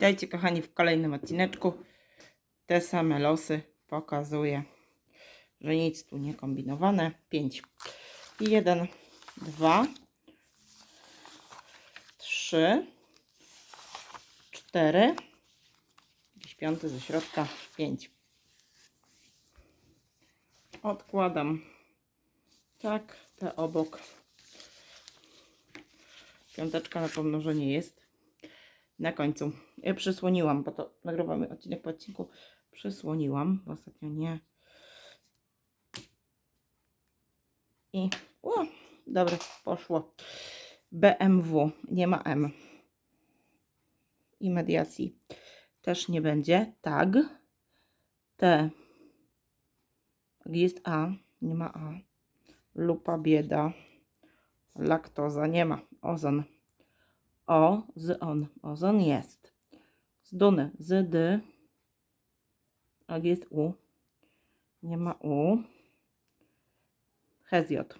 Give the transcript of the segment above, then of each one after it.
Witajcie kochani w kolejnym odcineczku. Te same losy pokazuję, że nic tu nie kombinowane. 5. 1, 2, 3, 4, jakiś piąty ze środka, 5. Odkładam tak, te obok. Piąteczka na pomnożenie jest na końcu. Ja przysłoniłam, bo to nagrywamy odcinek po odcinku. Przysłoniłam, bo ostatnio nie. I o, dobra, poszło. BMW, nie ma M. I mediacji też nie będzie. Tag. T. Jest A, nie ma A. Lupa, bieda. Laktoza, nie ma. Ozon. O z on. Ozon jest. Z duny. Z dy. A gdzie jest U? Nie ma U. Hezjot.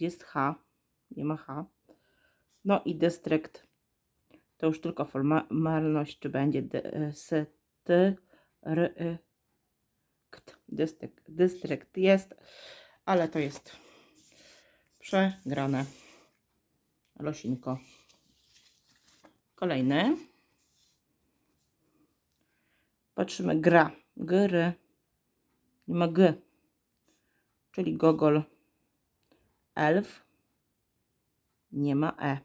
Jest H? Nie ma H. No i dystrykt. To już tylko formalność, czy będzie d, s, t, r, y, kt. Dystrykt, dystrykt jest, ale to jest przegrane. Losinko. Kolejny. Patrzymy. Gra. Gry. Nie ma G. Czyli Gogol. Elf. Nie ma E.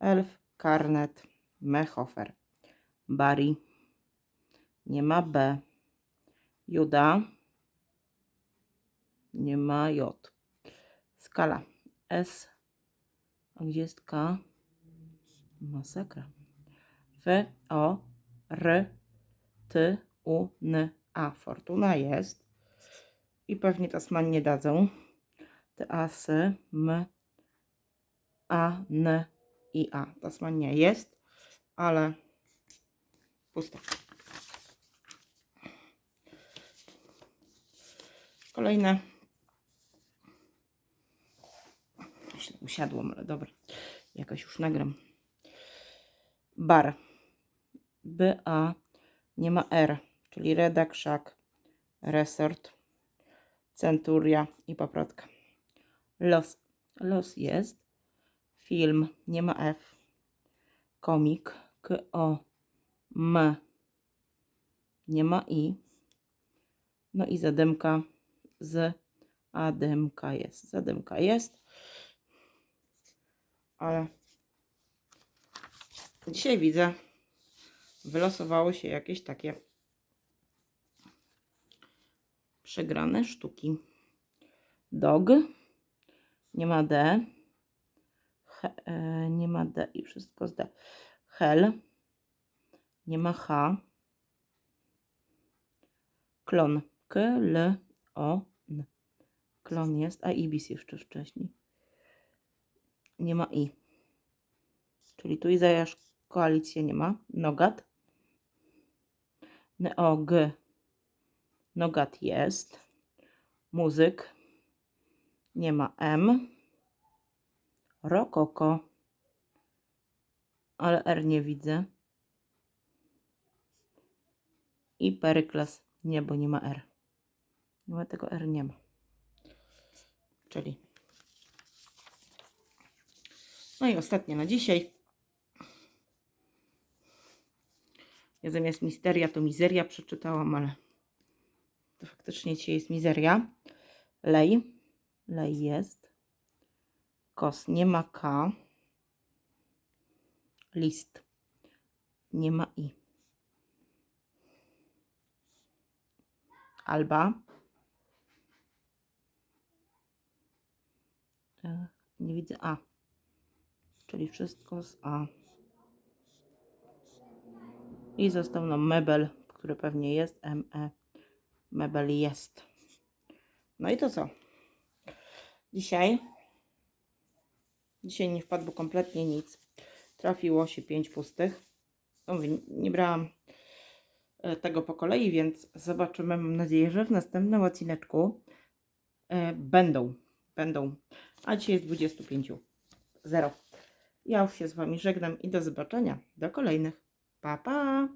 Elf. Karnet. Mechofer. Bari. Nie ma B. Juda. Nie ma J. Skala S. A gdzie jest K? Masakra. F, O, R, T, U, N, A. Fortuna jest. I pewnie Tasman nie dadzą. Te asy, M, A, N i A. Tasman nie jest, ale pusto. Kolejne. Źle Usiadłam, ale dobra. Jakoś już nagram. Bar. B, A. Nie ma R, czyli szak, resort, centuria i paprotka. Los. Los jest. Film. Nie ma F. Komik. K, O, M. Nie ma I. No i zadymka z Ademka jest. Zadymka jest. Ale dzisiaj widzę, wylosowały się jakieś takie przegrane sztuki. Dog. Nie ma D. He, e, nie ma D i wszystko z D. Hel. Nie ma H. Klon. K, L, O, N. Klon jest, a Ibis jeszcze wcześniej. Nie ma I. Czyli tu Izajasz koalicję nie ma. Nogat. Neog. Nogat jest. Muzyk. Nie ma M. Rokoko. Ale R nie widzę. I Perykles. Nie, bo nie ma R. Ma tego R, nie ma. Czyli. No i ostatnie na dzisiaj. Ja zamiast misteria to mizeria przeczytałam, ale to faktycznie dzisiaj jest mizeria. Lej. Lej jest. Kos. Nie ma K. List. Nie ma I. Alba. E, Nie widzę A. Czyli wszystko z A. I został nam mebel, który pewnie jest ME. Mebel jest. No i to co? Dzisiaj dzisiaj nie wpadło kompletnie nic. Trafiło się pięć pustych. No mówię, nie brałam e, tego po kolei, więc zobaczymy. Mam nadzieję, że w następnym odcineczku e, będą, będą a dzisiaj jest 25. 0. Ja już się z Wami żegnam i do zobaczenia. Do kolejnych. Pa, pa!